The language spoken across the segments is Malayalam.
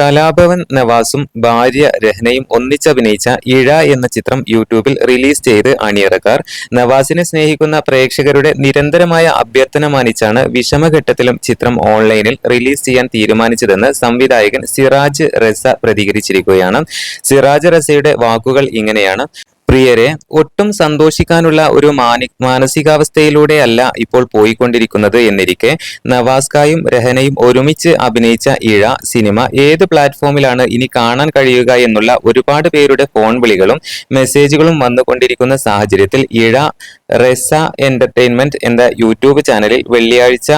കലാഭവൻ നവാസും ഭാര്യ രഹ്നയും ഒന്നിച്ചഭിനയിച്ച ഇഴ എന്ന ചിത്രം യൂട്യൂബിൽ റിലീസ് ചെയ്ത് അണിയറക്കാർ. നവാസിനെ സ്നേഹിക്കുന്ന പ്രേക്ഷകരുടെ നിരന്തരമായ അഭ്യർത്ഥന മാനിച്ചാണ് വിഷമഘട്ടത്തിലും ചിത്രം ഓൺലൈനിൽ റിലീസ് ചെയ്യാൻ തീരുമാനിച്ചതെന്ന് സംവിധായകൻ സിറാജ് റസ പ്രതികരിച്ചിരിക്കുകയാണ്. സിറാജ് റസയുടെ വാക്കുകൾ ഇങ്ങനെയാണ്. പ്രിയരെ ഒട്ടും സന്തോഷിക്കാനുള്ള ഒരു മാനി മാനസികാവസ്ഥയിലൂടെ അല്ല ഇപ്പോൾ പോയിക്കൊണ്ടിരിക്കുന്നത് എന്നിരിക്കെ. നവാസ്കായും രഹനയും ഒരുമിച്ച് അഭിനയിച്ച ഇഴ സിനിമ ഏത് പ്ലാറ്റ്ഫോമിലാണ് ഇനി കാണാൻ കഴിയുക എന്നുള്ള ഒരുപാട് പേരുടെ ഫോൺ വിളികളും മെസ്സേജുകളും വന്നുകൊണ്ടിരിക്കുന്ന സാഹചര്യത്തിൽ ഇഴ റെസ എന്റർടൈൻമെന്റ് എന്ന യൂട്യൂബ് ചാനലിൽ വെള്ളിയാഴ്ച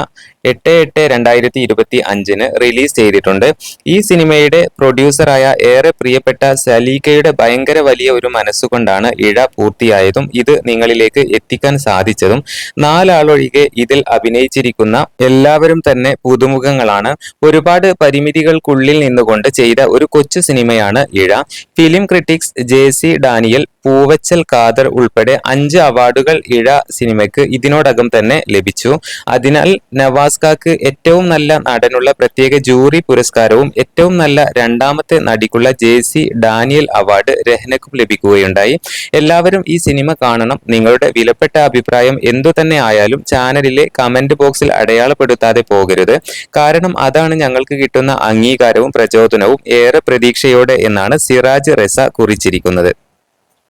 എട്ട് എട്ട് രണ്ടായിരത്തി ഇരുപത്തി അഞ്ചിന് റിലീസ് ചെയ്തിട്ടുണ്ട്. ഈ സിനിമയുടെ പ്രൊഡ്യൂസറായ ഏറെ പ്രിയപ്പെട്ട സലീഖയുടെ ഭയങ്കര വലിയ ഒരു മനസ്സുകൊണ്ടാണ് ഇഴ പൂർത്തിയായതും ഇത് നിങ്ങളിലേക്ക് എത്തിക്കാൻ സാധിച്ചതും. നാലാളൊഴികെ ഇതിൽ അഭിനയിച്ചിരിക്കുന്ന എല്ലാവരും തന്നെ പുതുമുഖങ്ങളാണ്. ഒരുപാട് പരിമിതികൾക്കുള്ളിൽ നിന്നുകൊണ്ട് ചെയ്ത ഒരു കൊച്ചു സിനിമയാണ് ഇഴ. Film critics J C Daniel Poovachal Khader ഉൾപ്പെടെ അഞ്ച് അവാർഡുകൾ ഇഴ സിനിമയ്ക്ക് ഇതിനോടകം തന്നെ ലഭിച്ചു. അതിനാൽ നവാസ്കാക്ക് ഏറ്റവും നല്ല നടനുള്ള പ്രത്യേക ജൂറി പുരസ്കാരവും ഏറ്റവും നല്ല രണ്ടാമത്തെ നടിക്കുള്ള ജെ സി ഡാനിയൽ അവാർഡ് രഹ്നക്കും ലഭിക്കുകയുണ്ടായി. എല്ലാവരും ഈ സിനിമ കാണണം. നിങ്ങളുടെ വിലപ്പെട്ട അഭിപ്രായം എന്തു തന്നെ ആയാലും ചാനലിലെ കമന്റ് ബോക്സിൽ അടയാളപ്പെടുത്താതെ പോകരുത്. കാരണം അതാണ് ഞങ്ങൾക്ക് കിട്ടുന്ന അംഗീകാരവും പ്രചോദനവും ഏറെ പ്രതീക്ഷയോടെ എന്നാണ് സിറാജ് റെസ കുറിച്ചിരിക്കുന്നത്.